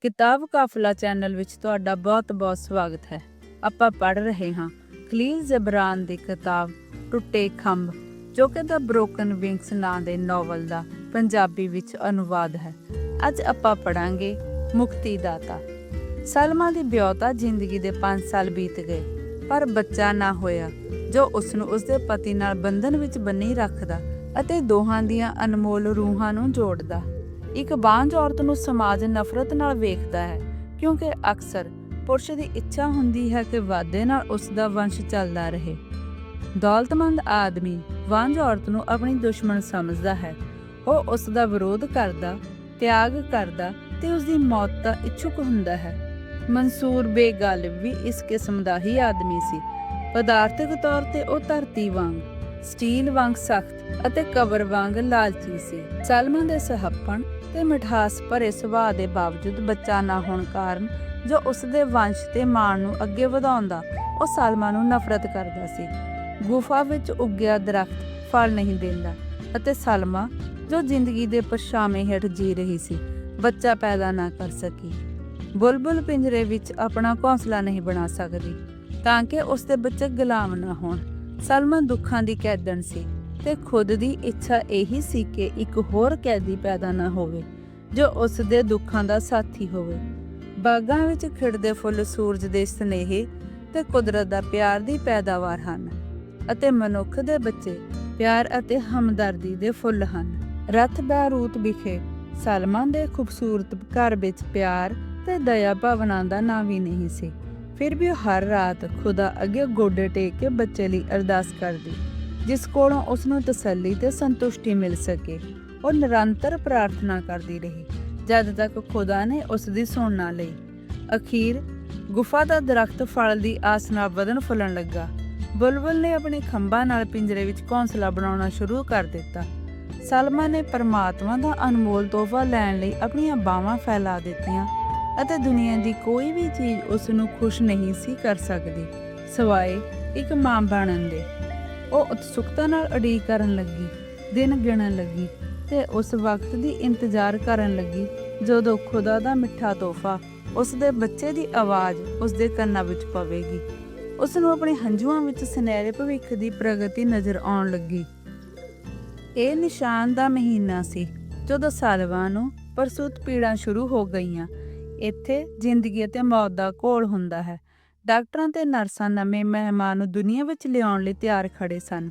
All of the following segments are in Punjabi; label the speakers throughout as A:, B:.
A: ਕਿਤਾਬ ਕਾਫਲਾ ਚੈਨਲ ਵਿੱਚ ਤੁਹਾਡਾ ਬਹੁਤ-ਬਹੁਤ ਸਵਾਗਤ ਹੈ। ਆਪਾਂ ਪੜ੍ਹ ਰਹੇ ਹਾਂ ਖਲੀਲ ਜ਼ਬਰਾਨ ਦੀ ਕਿਤਾਬ ਟੁੱਟੇ ਖੰਭ, ਜੋ ਕਿ ਦਾ ਬ੍ਰੋਕਨ ਵਿੰਗਸ ਨਾਂ ਦੇ ਨੋਵਲ ਦਾ ਪੰਜਾਬੀ ਵਿੱਚ ਅਨੁਵਾਦ ਹੈ। ਅੱਜ ਆਪਾਂ ਪੜਾਂਗੇ ਮੁਕਤੀ ਦਾਤਾ ਸਲਮਾ ਦੀ ਬਿਉਤਾ ਜ਼ਿੰਦਗੀ ਦੇ 5 ਸਾਲ ਬੀਤ ਗਏ, ਪਰ ਬੱਚਾ ਨਾ ਹੋਇਆ, ਜੋ ਉਸ ਨੂੰ ਉਸਦੇ ਪਤੀ ਨਾਲ ਬੰਧਨ ਵਿੱਚ ਬੰਨੀ ਰੱਖਦਾ ਅਤੇ ਦੋਹਾਂ ਦੀਆਂ ਅਨਮੋਲ ਰੂਹਾਂ ਨੂੰ ਜੋੜਦਾ। ਇੱਕ ਬਾਂਝ ਔਰਤ ਨੂੰ ਸਮਾਜ ਨਫ਼ਰਤ ਨਾਲ ਵੇਖਦਾ ਹੈ, ਕਿਉਂਕਿ ਅਕਸਰ ਪੁਰਸ਼ ਦੀ ਇੱਛਾ ਹੁੰਦੀ ਹੈ ਕਿ ਵਾਦੇ ਨਾਲ ਉਸ ਦਾ ਵੰਸ਼ ਚੱਲਦਾ ਰਹੇ। ਦੌਲਤਮੰਦ ਆਦਮੀ ਵਾਂਝ ਔਰਤ ਨੂੰ ਆਪਣੀ ਦੁਸ਼ਮਣ ਸਮਝਦਾ ਹੈ। ਉਹ ਉਸ ਦਾ ਵਿਰੋਧ ਕਰਦਾ, ਤਿਆਗ ਕਰਦਾ ਤੇ ਉਸ ਦੀ ਮੌਤ ਦਾ ਇੱਛੁਕ ਹੁੰਦਾ ਹੈ। ਮਨਸੂਰ ਬੇਗਲ ਵੀ ਇਸ ਕਿਸਮ ਦਾ ਹੀ ਆਦਮੀ ਸੀ। ਪਦਾਰਥਕ ਤੌਰ ਤੇ ਉਹ ਧਰਤੀ ਵਾਂਗ, ਸਟੀਲ ਵਾਂਗ ਸਖਤ ਅਤੇ ਕਬਰ ਵਾਂਗ ਲਾਲਚੀ ਸੀ। ਸਲਮਾ ਦੇ ਸਹੱਪਣ ਤੇ ਮਿਠਾਸ ਭਰੇ ਸੁਭਾਅ ਦੇ ਬਾਵਜੂਦ ਬੱਚਾ ਨਾ ਹੋਣ ਕਾਰਨ ਜੋ ਉਸ ਦੇ ਵੰਸ਼ ਤੇ ਮਾਣ ਨੂੰ ਅੱਗੇ ਵਧਾਉਂਦਾ, ਉਹ ਸਲਮਾ ਨੂੰ ਨਫ਼ਰਤ ਕਰਦਾ ਸੀ। ਗੁਫਾ ਵਿੱਚ ਉੱਗਿਆ ਦਰਖਤ ਫਲ ਨਹੀਂ ਦਿੰਦਾ ਅਤੇ ਸਲਮਾ, ਜੋ ਜ਼ਿੰਦਗੀ ਦੇ ਪਰਛਾਵੇਂ ਹੇਠ ਜੀ ਰਹੀ ਸੀ, ਬੱਚਾ ਪੈਦਾ ਨਾ ਕਰ ਸਕੀ। ਬੁਲਬੁਲ ਪਿੰਜਰੇ ਵਿੱਚ ਆਪਣਾ ਘੋਂਸਲਾ ਨਹੀਂ ਬਣਾ ਸਕਦੀ, ਤਾਂ ਕਿ ਉਸ ਦੇ ਬੱਚੇ ਗੁਲਾਮ ਨਾ ਹੋਣ। ਸਲਮਾ ਦੁੱਖਾਂ ਦੀ ਕੈਦਣ ਸੀ। ਤੇ ਖੁਦ ਦੀ ਇੱਛਾ ਇਹੀ ਸੀ ਕਿ ਇੱਕ ਹੋਰ ਕੈਦੀ ਪੈਦਾ ਨਾ ਹੋਵੇ, ਜੋ ਉਸ ਦੇ ਦੁੱਖਾਂ ਦਾ ਸਾਥੀ ਹੋਵੇ। ਬਾਗਾਂ ਵਿੱਚ ਖਿੜਦੇ ਫੁੱਲ ਸੂਰਜ ਦੇ ਸਨੇਹੇ ਤੇ ਕੁਦਰਤ ਦਾ ਪਿਆਰ ਦੀ ਪੈਦਾਵਾਰ ਹਨ ਅਤੇ ਮਨੁੱਖ ਦੇ ਬੱਚੇ ਪਿਆਰ ਅਤੇ ਹਮਦਰਦੀ ਦੇ ਫੁੱਲ ਹਨ। ਰਥ ਬੈਰੂਤ ਵਿਖੇ ਸਲਮਾਨ ਦੇ ਖੂਬਸੂਰਤ ਘਰ ਵਿੱਚ ਪਿਆਰ ਤੇ ਦਇਆ ਭਾਵਨਾ ਦਾ ਨਾਂ ਵੀ ਨਹੀਂ ਸੀ। ਫਿਰ ਵੀ ਉਹ ਹਰ ਰਾਤ ਖੁਦਾ ਅੱਗੇ ਗੋਡੇ ਟੇਕ ਕੇ ਬੱਚੇ ਲਈ ਅਰਦਾਸ ਕਰਦੀ। ਜਿਸ ਕੋਲੋਂ ਉਸ ਨੂੰ ਤਸੱਲੀ ਤੇ ਸੰਤੁਸ਼ਟੀ ਮਿਲ ਸਕੇ। ਉਹ ਨਿਰੰਤਰ ਪ੍ਰਾਰਥਨਾ ਕਰਦੀ ਰਹੀ, ਜਦ ਤੱਕ ਖੁਦਾ ਨੇ ਉਸ ਦੀ ਸੁਣ ਨਾ ਲਈ। ਅਖੀਰ ਗੁਫਾ ਦਾ ਦਰਖਤ ਫਲ ਦੀ ਆਸ ਨਾਲ ਵਧਣ ਫੁੱਲਣ ਲੱਗਾ। ਬੁਲਬੁਲ ਨੇ ਆਪਣੇ ਖੰਭਾਂ ਨਾਲ ਪਿੰਜਰੇ ਵਿੱਚ ਘੋਂਸਲਾ ਬਣਾਉਣਾ ਸ਼ੁਰੂ ਕਰ ਦਿੱਤਾ। ਸਲਮਾ ਨੇ ਪਰਮਾਤਮਾ ਦਾ ਅਨਮੋਲ ਤੋਹਫਾ ਲੈਣ ਲਈ ਆਪਣੀਆਂ ਬਾਹਾਂ ਫੈਲਾ ਦਿੱਤੀਆਂ ਅਤੇ ਦੁਨੀਆ ਦੀ ਕੋਈ ਵੀ ਚੀਜ਼ ਉਸ ਨੂੰ ਖੁਸ਼ ਨਹੀਂ ਸੀ ਕਰ ਸਕਦੀ। ਸਵਾਏ ਇੱਕ ਮਾਂ ਬਣਨ ਦੇ। ਉਹ ਉਤਸੁਕਤਾ ਨਾਲ ਉਡੀਕ ਕਰਨ ਲੱਗੀ, ਦਿਨ ਗਿਣਨ ਲੱਗੀ ਤੇ ਉਸ ਵਕਤ ਦੀ ਇੰਤਜ਼ਾਰ ਕਰਨ ਲੱਗੀ, ਜਦੋਂ ਖੁਦਾ ਦਾ ਮਿੱਠਾ ਤੋਹਫਾ ਉਸ ਦੇ ਬੱਚੇ ਦੀ ਆਵਾਜ਼ ਉਸ ਦੇ ਕੰਨਾਂ ਵਿੱਚ ਪਵੇਗੀ। ਉਸ ਨੂੰ ਆਪਣੇ ਹੰਝੂਆਂ ਵਿੱਚ ਸੁਨਹਿਰੇ ਭਵਿੱਖ ਦੀ ਪ੍ਰਗਤੀ ਨਜ਼ਰ ਆਉਣ ਲੱਗੀ। ਇਹ ਨਿਸ਼ਾਨ ਦਾ ਮਹੀਨਾ ਸੀ, ਜਦੋਂ ਸਾਲਵਾ ਨੂੰ ਪਰਸੂਤ ਪੀੜਾਂ ਸ਼ੁਰੂ ਹੋ ਗਈਆਂ। ਇੱਥੇ ਜ਼ਿੰਦਗੀ ਅਤੇ ਮੌਤ ਦਾ ਘੋਲ ਹੁੰਦਾ ਹੈ। ਡਾਕਟਰਾਂ ਤੇ ਨਰਸਾਂ ਨਵੇਂ ਮਹਿਮਾਨ ਨੂੰ ਦੁਨੀਆ ਵਿੱਚ ਲਿਆਉਣ ਲਈ ਤਿਆਰ ਖੜੇ ਸਨ।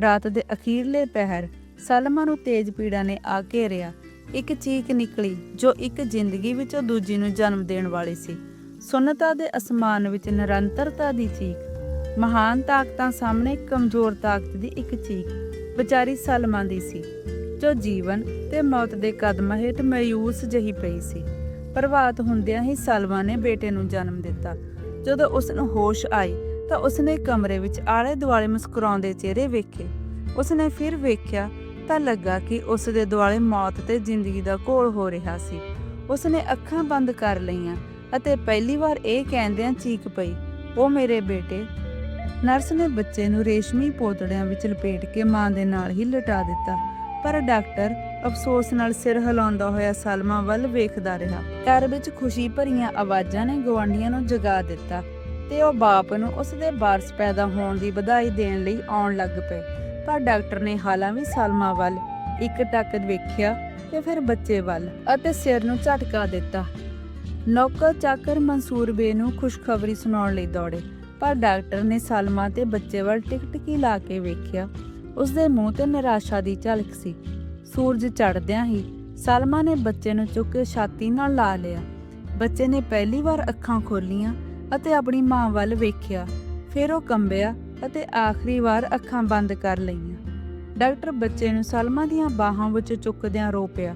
A: ਰਾਤ ਦੇ ਅਖੀਰਲੇ ਪਹਿਰ ਸਲਮਾ ਨੂੰ ਤੇਜ਼ ਪੀੜਾ ਨੇ ਆ ਘੇਰਿਆ ਇੱਕ ਚੀਕ ਨਿਕਲੀ ਜੋ ਇੱਕ ਜ਼ਿੰਦਗੀ ਵਿੱਚੋਂ ਦੂਜੀ ਨੂੰ ਜਨਮ ਦੇਣ ਵਾਲੀ ਸੀ। ਸੁੰਨਤਾ ਦੇ ਅਸਮਾਨ ਵਿੱਚ ਨਿਰੰਤਰਤਾ ਦੀ ਚੀਕ। ਮਹਾਨ ਤਾਕਤਾਂ ਸਾਹਮਣੇ ਕਮਜ਼ੋਰ ਤਾਕਤ ਦੀ ਇੱਕ ਚੀਕ ਵਿਚਾਰੀ ਸਲਮਾ ਦੀ ਸੀ, ਜੋ ਜੀਵਨ ਤੇ ਮੌਤ ਦੇ ਕਦਮਾਂ ਹੇਠ ਮਾਯੂਸ ਜਹੀ ਪਈ ਸੀ। ਪ੍ਰਭਾਤ ਹੁੰਦਿਆਂ ਹੀ ਸਲਮਾ ਨੇ ਬੇਟੇ ਨੂੰ ਜਨਮ ਦਿੱਤਾ। ਜਦੋਂ ਉਸ ਨੂੰ ਹੋਸ਼ ਆਈ ਤਾਂ ਉਸਨੇ ਕਮਰੇ ਵਿੱਚ ਆਲੇ ਦੁਆਲੇ ਮੁਸਕਰਾਉਂਦੇ ਚਿਹਰੇ ਵੇਖੇ। ਉਸਨੇ ਫਿਰ ਵੇਖਿਆ ਤਾਂ ਲੱਗਾ ਕਿ ਉਸ ਦੇ ਦੁਆਲੇ ਮੌਤ ਤੇ ਜ਼ਿੰਦਗੀ ਦਾ ਘੋਲ ਹੋ ਰਿਹਾ ਸੀ। ਉਸਨੇ ਅੱਖਾਂ ਬੰਦ ਕਰ ਲਈਆਂ ਅਤੇ ਪਹਿਲੀ ਵਾਰ ਇਹ ਕਹਿੰਦਿਆਂ ਚੀਕ ਪਈ, ਉਹ ਮੇਰੇ ਬੇਟੇ। ਨਰਸ ਨੇ ਬੱਚੇ ਨੂੰ ਰੇਸ਼ਮੀ ਪੋਤੜਿਆਂ ਵਿੱਚ ਲਪੇਟ ਕੇ ਮਾਂ ਦੇ ਨਾਲ ਹੀ ਲਟਾ ਦਿੱਤਾ, ਪਰ ਡਾਕਟਰ ਅਫਸੋਸ ਨਾਲ ਸਿਰ ਹਿਲਾਉਂਦਾ ਹੋਇਆ ਸਲਮਾ ਵੱਲ ਵੇਖਦਾ ਰਿਹਾ। ਘਰ ਵਿੱਚ ਖੁਸ਼ੀ ਭਰੀਆਂ ਆਵਾਜ਼ਾਂ ਨੇ ਗਵਾਂਢੀਆਂ ਨੂੰ ਜਗਾ ਦਿੱਤਾ ਤੇ ਉਹ ਬਾਪ ਨੂੰ ਉਸ ਦੇ ਵਾਰਸ ਪੈਦਾ ਹੋਣ ਦੀ ਵਧਾਈ ਦੇਣ ਲਈ ਆਉਣ ਲੱਗ ਪਏ। ਪਰ ਡਾਕਟਰ ਨੇ ਹਾਲਾਂ ਵੀ ਸਲਮਾ ਵੱਲ ਇੱਕ ਟੱਕ ਵੇਖਿਆ ਤੇ ਫਿਰ ਬੱਚੇ ਵੱਲ ਅਤੇ ਸਿਰ ਨੂੰ ਝਟਕਾ ਦਿੱਤਾ। ਨੌਕਰ ਚਾਕਰ ਮਨਸੂਰ ਬੇ ਨੂੰ ਖੁਸ਼ਖਬਰੀ ਸੁਣਾਉਣ ਲਈ ਦੌੜੇ, ਪਰ ਡਾਕਟਰ ਨੇ ਸਲਮਾ ਤੇ ਬੱਚੇ ਵੱਲ ਟਿਕਟਕੀ ਲਾ ਕੇ ਵੇਖਿਆ। ਉਸ ਦੇ ਮੂੰਹ ਤੇ ਨਿਰਾਸ਼ਾ ਦੀ ਝਲਕ ਸੀ। ਸੂਰਜ ਚੜ੍ਹਦਿਆਂ ਹੀ ਸਲਮਾ ਨੇ ਬੱਚੇ ਨੂੰ ਚੁੱਕ ਕੇ ਛਾਤੀ ਨਾਲ ਲਾ ਲਿਆ। ਬੱਚੇ ਨੇ ਪਹਿਲੀ ਵਾਰ ਅੱਖਾਂ ਖੋਲੀਆਂ ਅਤੇ ਆਪਣੀ ਮਾਂ ਵੱਲ ਵੇਖਿਆ। ਫਿਰ ਉਹ ਕੰਬਿਆ ਅਤੇ ਆਖਰੀ ਵਾਰ ਅੱਖਾਂ ਬੰਦ ਕਰ ਲਈਆਂ। ਡਾਕਟਰ ਬੱਚੇ ਨੂੰ ਸਲਮਾ ਦੀਆਂ ਬਾਹਾਂ ਵਿੱਚ ਚੁੱਕਦਿਆਂ ਰੋ ਪਿਆ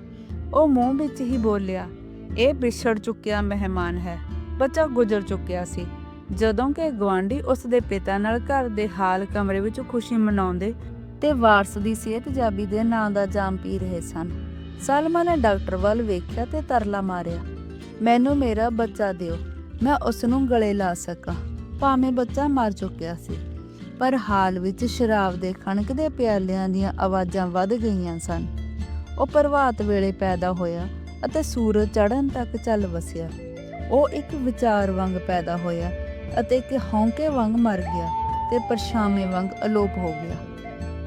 A: ਉਹ ਮੂੰਹ ਵਿੱਚ ਹੀ ਬੋਲਿਆ, ਇਹ ਵਿਛੜ ਚੁੱਕਿਆ ਮਹਿਮਾਨ ਹੈ। ਬੱਚਾ ਗੁਜ਼ਰ ਚੁੱਕਿਆ ਸੀ। ਜਦੋਂ ਕਿ ਗਵਾਂਢੀ ਉਸ ਦੇ ਪਿਤਾ ਨਾਲ ਘਰ ਦੇ ਹਾਲ ਕਮਰੇ ਵਿੱਚ ਖੁਸ਼ੀ ਮਨਾਉਂਦੇ ਤੇ ਵਾਰਸ ਦੀ ਸਿਹਤਯਾਬੀ ਦੇ ਨਾਂ ਦਾ ਜਾਮ ਪੀ ਰਹੇ ਸਨ। ਸਲਮਾ ਨੇ ਡਾਕਟਰ ਵੱਲ ਵੇਖਿਆ ਤੇ ਤਰਲਾ ਮਾਰਿਆ, ਮੈਨੂੰ ਮੇਰਾ ਬੱਚਾ ਦਿਓ, ਮੈਂ ਉਸ ਨੂੰ ਗਲੇ ਲਾ ਸਕਾਂ। ਭਾਵੇਂ ਬੱਚਾ ਮਰ ਚੁੱਕਿਆ ਸੀ, ਪਰ ਹਾਲ ਵਿੱਚ ਸ਼ਰਾਬ ਦੇ ਖਣਕ ਦੇ ਪਿਆਲਿਆਂ ਦੀਆਂ ਆਵਾਜ਼ਾਂ ਵੱਧ ਗਈਆਂ ਸਨ। ਉਹ ਪ੍ਰਭਾਤ ਵੇਲੇ ਪੈਦਾ ਹੋਇਆ ਅਤੇ ਸੂਰਜ ਚੜ੍ਹਨ ਤੱਕ ਚੱਲ ਵਸਿਆ। ਉਹ ਇੱਕ ਵਿਚਾਰ ਵਾਂਗ ਪੈਦਾ ਹੋਇਆ ਅਤੇ ਇੱਕ ਹੌਂਕੇ ਵਾਂਗ ਮਰ ਗਿਆ ਤੇ ਪਰਛਾਵੇਂ ਵਾਂਗ ਅਲੋਪ ਹੋ ਗਿਆ।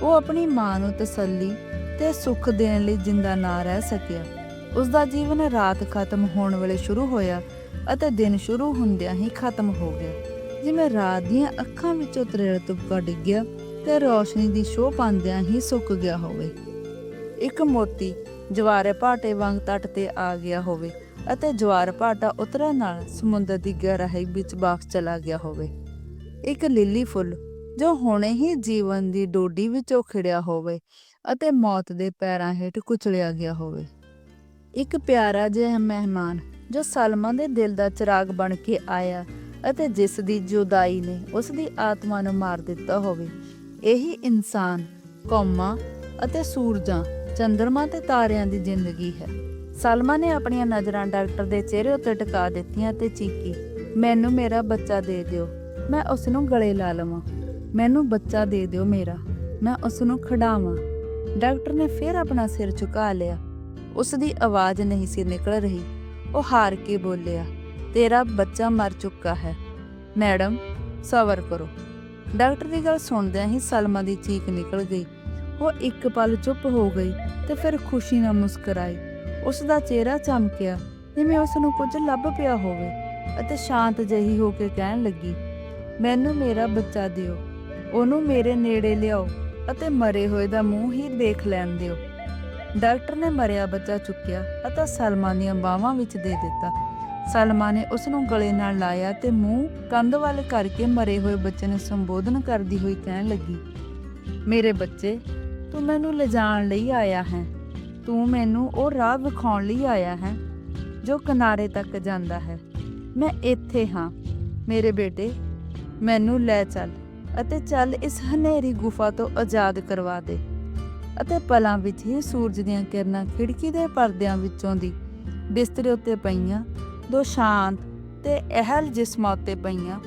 A: ਉਹ ਆਪਣੀ ਮਾਂ ਨੂੰ ਤਸੱਲੀ ਤੇ ਸੁੱਖ ਦੇਣ ਲਈ ਜਿੰਦਾ ਨਾ ਰਹਿ ਸਕਿਆ। ਉਸ ਦਾ ਜੀਵਨ ਰਾਤ ਖਤਮ ਹੋਣ ਵੇਲੇ ਸ਼ੁਰੂ ਹੋਇਆ ਅਤੇ ਦਿਨ ਸ਼ੁਰੂ ਹੁੰਦਿਆਂ ਹੀ ਖਤਮ ਹੋ ਗਿਆ। ਜਿਵੇਂ ਰਾਤ ਦੀਆਂ ਅੱਖਾਂ ਵਿੱਚੋਂ ਤਰੇੜ ਤੁਪਕਾ ਡਿੱਗਿਆ ਤੇ ਰੋਸ਼ਨੀ ਦੀ ਸ਼ੋਅ ਪਾਉਂਦਿਆਂ ਹੀ ਸੁੱਕ ਗਿਆ ਹੋਵੇ। ਇੱਕ ਮੋਤੀ ਜਵਾਰੇ ਭਾਟੇ ਵਾਂਗ ਤੱਟ ਤੇ ਆ ਗਿਆ ਹੋਵੇ ਅਤੇ ਜਵਾਰ ਭਾਟਾ ਉਤਰਨ ਨਾਲ ਸਮੁੰਦਰ ਦੀ ਗਹਿਰਾਈ ਵਿੱਚ ਵਾਪਸ ਚਲਾ ਗਿਆ ਹੋਵੇ। ਇੱਕ ਲਿਲੀ ਫੁੱਲ ਜੋ ਹੁਣੇ ਹੀ ਜੀਵਨ ਦੀ ਡੋਡੀ ਵਿੱਚੋਂ ਖਿੜਿਆ ਹੋਵੇ ਅਤੇ ਮੌਤ ਦੇ ਪੈਰਾਂ ਹੇਠ ਕੁਚਲਿਆ ਗਿਆ ਹੋਵੇ। ਇੱਕ ਪਿਆਰਾ ਜਿਹਾ ਮਹਿਮਾਨ ਜੋ ਸਲਮਾ ਦੇ ਦਿਲ ਦਾ ਚਿਰਾਗ ਬਣ ਕੇ ਆਇਆ ਅਤੇ ਜਿਸ ਦੀ ਜੁਦਾਈ ਨੇ ਉਸ ਦੀ ਆਤਮਾ ਨੂੰ ਮਾਰ ਦਿੱਤਾ ਹੋਵੇ, ਇਹੀ ਇਨਸਾਨ, ਕੌਮਾਂ ਅਤੇ ਸੂਰਜਾਂ, ਚੰਦਰਮਾ ਤੇ ਤਾਰਿਆਂ ਦੀ ਜ਼ਿੰਦਗੀ ਹੈ। ਸਲਮਾ ਨੇ ਆਪਣੀਆਂ ਨਜ਼ਰਾਂ ਡਾਕਟਰ ਦੇ ਚਿਹਰੇ ਉੱਤੇ ਟਿਕਾ ਦਿੱਤੀਆਂ ਤੇ ਚੀਕੀ, ਮੈਨੂੰ ਮੇਰਾ ਬੱਚਾ ਦੇ ਦਿਓ, ਮੈਂ ਉਸ ਨੂੰ ਗਲੇ ਲਾ ਲਵਾਂ। ਮੈਨੂੰ ਬੱਚਾ ਦੇ ਦਿਓ ਮੇਰਾ, ਮੈਂ ਉਸ ਨੂੰ ਖਿਡਾਵਾਂ। ਡਾਕਟਰ ਨੇ ਫਿਰ ਆਪਣਾ ਸਿਰ ਝੁਕਾ ਲਿਆ। ਉਸ ਦੀ ਆਵਾਜ਼ ਨਹੀਂ ਸੀ ਨਿਕਲ ਰਹੀ। ਉਹ ਹਾਰ ਕੇ ਬੋਲਿਆ, ਤੇਰਾ ਬੱਚਾ ਮਰ ਚੁੱਕਾ ਹੈ। ਮੈਡਮ, ਸਬਰ ਕਰੋ। ਡਾਕਟਰ ਦੀ ਗੱਲ ਸੁਣਦਿਆਂ ਹੀ ਸਲਮਾ ਦੀ ਚੀਕ ਨਿਕਲ ਗਈ। ਉਹ ਇੱਕ ਪਲ ਚੁੱਪ ਹੋ ਗਈ ਤੇ ਫਿਰ ਖੁਸ਼ੀ ਨਾਲ ਮੁਸਕਰਾਈ। ਉਸ ਦਾ ਚਿਹਰਾ ਚਮਕਿਆ, ਜਿਵੇਂ ਉਸ ਨੂੰ ਕੁਝ ਲੱਭ ਪਿਆ ਹੋਵੇ, ਅਤੇ ਸ਼ਾਂਤ ਜਿਹੀ ਹੋ ਕੇ ਕਹਿਣ ਲੱਗੀ, ਮੈਨੂੰ ਮੇਰਾ ਬੱਚਾ ਦਿਓ। ਉਹਨੂੰ ਮੇਰੇ ਨੇੜੇ ਲਿਆਓ ਅਤੇ ਮਰੇ ਹੋਏ ਦਾ ਮੂੰਹ ਹੀ ਦੇਖ ਲੈਣ ਦਿਓ। ਡਾਕਟਰ ਨੇ ਮਰਿਆ ਬੱਚਾ ਚੁੱਕਿਆ ਅਤੇ ਸਲਮਾ ਦੀਆਂ ਬਾਹਾਂ ਵਿੱਚ ਦੇ ਦਿੱਤਾ। ਸਲਮਾ ਨੇ ਉਸ ਨੂੰ ਗਲੇ ਨਾਲ ਲਾਇਆ ਤੇ ਮੂੰਹ ਕੰਧ ਵੱਲ ਕਰਕੇ ਮਰੇ ਹੋਏ ਬੱਚੇ ਨੂੰ ਸੰਬੋਧਨ ਕਰਦੀ ਹੋਈ ਕਹਿਣ ਲੱਗੀ, ਮੇਰੇ ਬੱਚੇ, ਤੂੰ ਮੈਨੂੰ ਲਿਜਾਣ ਲਈ ਆਇਆ ਹੈ। ਤੂੰ ਮੈਨੂੰ ਉਹ ਰਾਹ ਵਿਖਾਉਣ ਲਈ ਆਇਆ ਹੈ, ਜੋ ਕਿਨਾਰੇ ਤੱਕ ਜਾਂਦਾ ਹੈ। ਮੈਂ ਇੱਥੇ ਹਾਂ। ਮੇਰੇ ਬੇਟੇ, ਮੈਨੂੰ ਲੈ ਚੱਲ। ਅਤੇ ਚੱਲ ਇਸ ਹਨੇਰੀ ਗੁਫਾ ਤੋਂ ਆਜ਼ਾਦ ਕਰਵਾ ਦੇ ਅਤੇ ਪਲਾਂ ਵਿੱਚ ਹੀ ਸੂਰਜ ਦੀਆਂ ਕਿਰਨਾਂ ਖਿੜਕੀ ਦੇ ਪਰਦਿਆਂ ਵਿੱਚੋਂ ਦੀ ਬਿਸਤਰੇ ਉੱਤੇ ਪਈਆਂ, ਦੋ ਸ਼ਾਂਤ ਤੇ ਅਹਲ ਜਿਸਮਾਂ ਉੱਤੇ ਪਈਆਂ,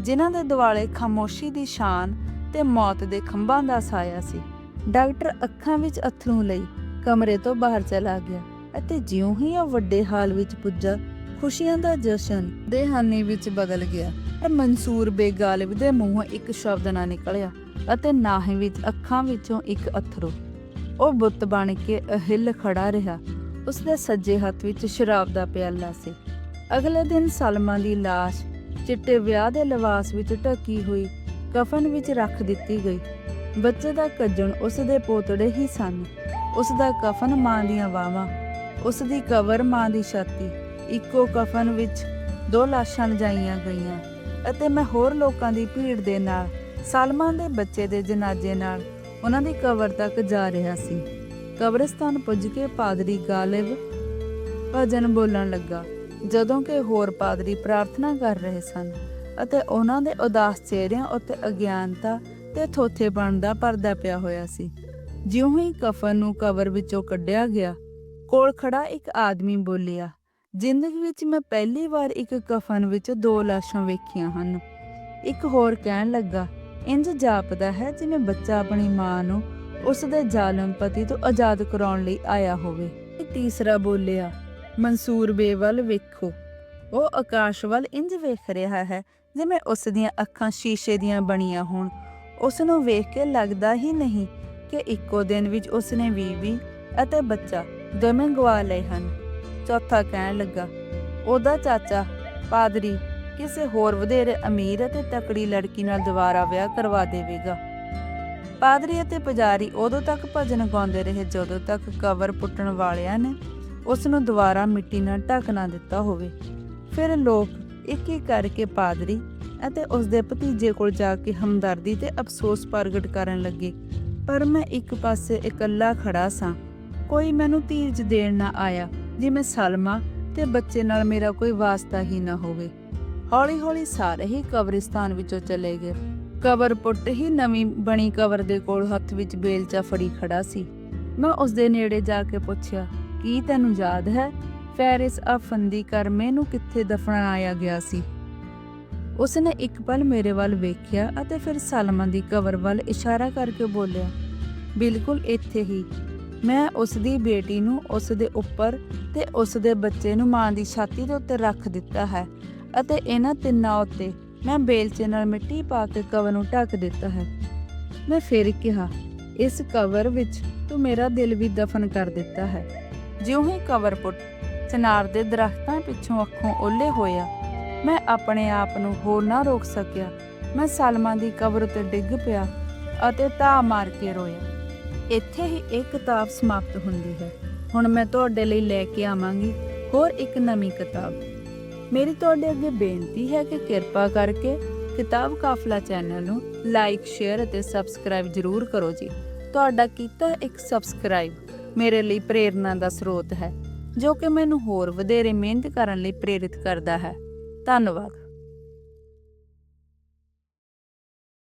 A: ਜਿਨ੍ਹਾਂ ਦੇ ਦੁਆਲੇ ਖਾਮੋਸ਼ੀ ਦੀ ਸ਼ਾਨ ਤੇ ਮੌਤ ਦੇ ਖੰਭਾਂ ਦਾ ਸਾਇਆ ਸੀ। ਡਾਕਟਰ ਅੱਖਾਂ ਵਿੱਚ ਅਥਰੂ ਲਈ ਕਮਰੇ ਤੋਂ ਬਾਹਰ ਚਲਾ ਗਿਆ ਅਤੇ ਜਿਉਂ ਹੀ ਉਹ ਵੱਡੇ ਹਾਲ ਵਿੱਚ ਪੁੱਜਾ ਖੁਸ਼ੀਆਂ ਦਾ ਜਸ਼ਨ ਦੇਹਾਨੀ ਵਿੱਚ ਬਦਲ ਗਿਆ। ਪਰ ਮਨਸੂਰ ਬੇਗਾਲਿਬ ਦੇ ਮੂੰਹੋਂ ਇੱਕ ਸ਼ਬਦ ਨਾ ਨਿਕਲਿਆ ਅਤੇ ਨਾ ਹੀ ਵਿੱਚ ਅੱਖਾਂ ਵਿੱਚੋਂ ਇੱਕ ਅਥਰੂ। ਉਹ ਬੁੱਤ ਬਣ ਕੇ ਅਹਿਲ ਖੜਾ ਰਿਹਾ। ਉਸ ਦੇ ਸੱਜੇ ਹੱਥ ਵਿੱਚ ਸ਼ਰਾਬ ਦਾ ਪਿਆਲਾ ਸੀ। ਅਗਲੇ ਦਿਨ ਸਲਮਾ ਦੀ ਲਾਸ਼ ਚਿੱਟੇ ਵਿਆਹ ਦੇ ਲਿਬਾਸ ਵਿੱਚ ਢੱਕੀ ਹੋਈ ਕਫਨ ਵਿੱਚ ਰੱਖ ਦਿੱਤੀ ਗਈ। ਬੱਚੇ ਦਾ ਕੱਜਣ ਉਸ ਦੇ ਪੋਤੜੇ ਹੀ ਸਨ। ਉਸ ਦਾ ਕਫਨ ਮਾਂ ਦੀਆਂ ਬਾਹਾਂ ਉਸ ਦੀ ਕਬਰ ਮਾਂ ਦੀ ਛਾਤੀ ਇੱਕੋ ਕਫਨ ਵਿੱਚ ਦੋ ਲਾਸ਼ਾਂ ਲਜਾਈਆਂ ਗਈਆਂ ਅਤੇ ਮੈਂ ਹੋਰ ਲੋਕਾਂ ਦੀ ਭੀੜ ਦੇ ਨਾਲ, ਸਲਮਾਨ ਦੇ ਬੱਚੇ ਦੇ ਜਨਾਜ਼ੇ ਨਾਲ ਉਹਨਾਂ ਦੀ ਕਬਰ ਤੱਕ ਜਾ ਰਿਹਾ ਸੀ। ਕਬਰਸਤਾਨ ਪੁੱਜ ਕੇ ਪਾਦਰੀ ਗਾਲਿਬ ਭਜਨ ਬੋਲਣ ਲੱਗਾ, ਜਦੋਂ ਕਿ ਹੋਰ ਪਾਦਰੀ ਪ੍ਰਾਰਥਨਾ ਕਰ ਰਹੇ ਸਨ ਅਤੇ ਉਹਨਾਂ ਦੇ ਉਦਾਸ ਚਿਹਰਿਆਂ ਉੱਤੇ ਅਗਿਆਨਤਾ ਤੇ ਥੋਥੇਪਣ ਦਾ ਪਰਦਾ ਪਿਆ ਹੋਇਆ ਸੀ। ਜਿਉਂ ਹੀ ਕਫਨ ਨੂੰ ਕਬਰ ਵਿੱਚੋਂ ਕੱਢਿਆ ਗਿਆ, ਕੋਲ ਖੜਾ ਇੱਕ ਆਦਮੀ ਬੋਲਿਆ ਜ਼ਿੰਦਗੀ ਵਿੱਚ ਮੈਂ ਪਹਿਲੀ ਵਾਰ ਇੱਕ ਕਫਨ ਵਿੱਚ ਦੋ ਲਾਸ਼ਾਂ ਵੇਖੀਆਂ ਹਨ। ਇੱਕ ਹੋਰ ਕਹਿਣ ਲੱਗਾ ਇੰਜ ਜਾਪਦਾ ਹੈ ਜਿਵੇਂ ਬੱਚਾ ਆਪਣੀ ਮਾਂ ਨੂੰ ਉਸ ਦੇ ਜ਼ਾਲਮ ਪਤੀ ਤੋਂ ਆਜ਼ਾਦ ਕਰਾਉਣ ਲਈ ਆਇਆ ਹੋਵੇ। ਤੇ ਤੀਸਰਾ ਬੋਲਿਆ, ਮਨਸੂਰ ਬੇ ਵੇਖੋ, ਉਹ ਆਕਾਸ਼ ਵੱਲ ਇੰਜ ਵੇਖ ਰਿਹਾ ਹੈ ਜਿਵੇਂ ਉਸ ਦੀਆਂ ਅੱਖਾਂ ਸ਼ੀਸ਼ੇ ਦੀਆਂ ਬਣੀਆਂ ਹੋਣ। ਉਸ ਨੂੰ ਵੇਖ ਕੇ ਲੱਗਦਾ ਹੀ ਨਹੀਂ ਕਿ ਇੱਕੋ ਦਿਨ ਵਿੱਚ ਉਸ ਨੇ ਬੀਵੀ ਅਤੇ ਬੱਚਾ ਦੋਵੇਂ ਗਵਾ ਲਏ ਹਨ। ਚੌਥਾ ਕਹਿਣ ਲੱਗਾ, ਉਹਦਾ ਚਾਚਾ, ਪਾਦਰੀ, ਕਿਸੇ ਹੋਰ ਵਧੇਰੇ ਅਮੀਰ ਅਤੇ ਤਕੜੀ ਲੜਕੀ ਨਾਲ ਦੁਬਾਰਾ ਵਿਆਹ ਕਰਵਾ ਦੇਵੇਗਾ। ਪਾਦਰੀ ਅਤੇ ਪੁਜਾਰੀ ਉਦੋਂ ਤੱਕ ਭਜਨ ਗਾਉਂਦੇ ਰਹੇ ਜਦੋਂ ਤੱਕ ਕਬਰ ਪੁੱਟਣ ਵਾਲਿਆਂ ਨੇ ਉਸ ਨੂੰ ਦੁਬਾਰਾ ਮਿੱਟੀ ਨਾਲ ਢੱਕ ਨਾ ਦਿੱਤਾ ਹੋਵੇ। ਫਿਰ ਲੋਕ ਇੱਕ ਇੱਕ ਕਰਕੇ ਪਾਦਰੀ ਅਤੇ ਉਸ ਦੇ ਭਤੀਜੇ ਕੋਲ ਜਾ ਕੇ ਹਮਦਰਦੀ ਤੇ ਅਫਸੋਸ ਪ੍ਰਗਟ ਕਰਨ ਲੱਗੇ, ਪਰ ਮੈਂ ਇੱਕ ਪਾਸੇ ਇਕੱਲਾ ਖੜਾ ਸਾਂ, ਕੋਈ ਮੈਨੂੰ ਧੀਰਜ ਦੇਣ ਨਾ ਆਇਆ। ਜਿਵੇਂ ਸਲਮਾ ਤੇ ਬੱਚੇ ਨਾਲ ਮੇਰਾ ਕੋਈ ਵਾਸਤਾ ਹੀ ਨਾ ਹੋਵੇ। ਹੌਲੀ-ਹੌਲੀ ਸਾਰੇ ਹੀ ਕਬਰਿਸਤਾਨ ਵਿੱਚੋਂ ਚਲੇ ਗਏ। ਕਬਰ ਪੁੱਟ ਹੀ ਨਵੀਂ ਬਣੀ ਕਬਰ ਦੇ ਕੋਲ ਹੱਥ ਵਿੱਚ ਬੇਲਚਾ ਫੜੀ ਖੜਾ ਸੀ। ਮੈਂ ਉਸ ਦੇ ਨੇੜੇ ਜਾ ਕੇ ਪੁੱਛਿਆ, ਕੀ ਤੈਨੂੰ ਯਾਦ ਹੈ? ਫੈਰਿਸ ਅਫੰਦੀ ਕਰਮੇ ਨੂੰ ਕਿੱਥੇ ਦਫਨਾਇਆ ਗਿਆ ਸੀ? ਉਸਨੇ ਇੱਕ ਪਲ ਮੇਰੇ ਵੱਲ ਵੇਖਿਆ ਅਤੇ ਫਿਰ ਸਲਮਾ ਦੀ ਕਬਰ ਵੱਲ ਇਸ਼ਾਰਾ ਕਰਕੇ ਬੋਲਿਆ, ਬਿਲਕੁਲ ਇੱਥੇ ਹੀ। ਮੈਂ ਉਸ ਦੀ ਬੇਟੀ ਨੂੰ ਉਸ ਦੇ ਉੱਪਰ ਤੇ ਉਸ ਦੇ ਬੱਚੇ ਨੂੰ ਮਾਂ ਦੀ ਛਾਤੀ ਦੇ ਉੱਤੇ ਰੱਖ ਦਿੱਤਾ ਹੈ ਅਤੇ ਇਹਨਾਂ ਤਿੰਨਾਂ ਉੱਤੇ ਮੈਂ ਬੇਲਚੇ ਨਾਲ ਮਿੱਟੀ ਪਾ ਕੇ ਕਵਰ ਨੂੰ ਢੱਕ ਦਿੱਤਾ ਹੈ। ਮੈਂ ਫਿਰ ਕਿਹਾ, ਇਸ ਕਵਰ ਵਿੱਚ ਤੂੰ ਮੇਰਾ ਦਿਲ ਵੀ ਦਫਨ ਕਰ ਦਿੱਤਾ ਹੈ। ਜਿਉਂ ਹੀ ਕਵਰ ਪੁੱਟ ਚਨਾਰ ਦੇ ਦਰਖਤਾਂ ਪਿੱਛੋਂ ਅੱਖੋਂ ਓਲੇ ਹੋਇਆ, ਮੈਂ ਆਪਣੇ ਆਪ ਨੂੰ ਹੋਰ ਨਾ ਰੋਕ ਸਕਿਆ। ਮੈਂ ਸਲਮਾ ਦੀ ਕਬਰ ਉੱਤੇ ਡਿੱਗ ਪਿਆ ਅਤੇ ਧਾ ਮਾਰ ਕੇ ਰੋਇਆ। ਇੱਥੇ ਹੀ ਇਹ ਕਿਤਾਬ ਸਮਾਪਤ ਹੁੰਦੀ ਹੈ। ਹੁਣ ਮੈਂ ਤੁਹਾਡੇ ਲਈ ਲੈ ਕੇ ਆਵਾਂਗੀ ਹੋਰ ਇੱਕ ਨਵੀਂ ਕਿਤਾਬ। ਮੇਰੀ ਤੁਹਾਡੇ ਅੱਗੇ ਬੇਨਤੀ ਹੈ ਕਿ ਕਿਰਪਾ ਕਰਕੇ ਕਿਤਾਬ ਕਾਫਲਾ ਚੈਨਲ ਨੂੰ ਲਾਈਕ, ਸ਼ੇਅਰ ਅਤੇ ਸਬਸਕ੍ਰਾਈਬ ਜ਼ਰੂਰ ਕਰੋ ਜੀ। ਤੁਹਾਡਾ ਕੀਤਾ ਇੱਕ ਸਬਸਕ੍ਰਾਈਬ ਮੇਰੇ ਲਈ ਪ੍ਰੇਰਨਾ ਦਾ ਸਰੋਤ ਹੈ, ਜੋ ਕਿ ਮੈਨੂੰ ਹੋਰ ਵਧੇਰੇ ਮਿਹਨਤ ਕਰਨ ਲਈ ਪ੍ਰੇਰਿਤ ਕਰਦਾ ਹੈ। ਧੰਨਵਾਦ।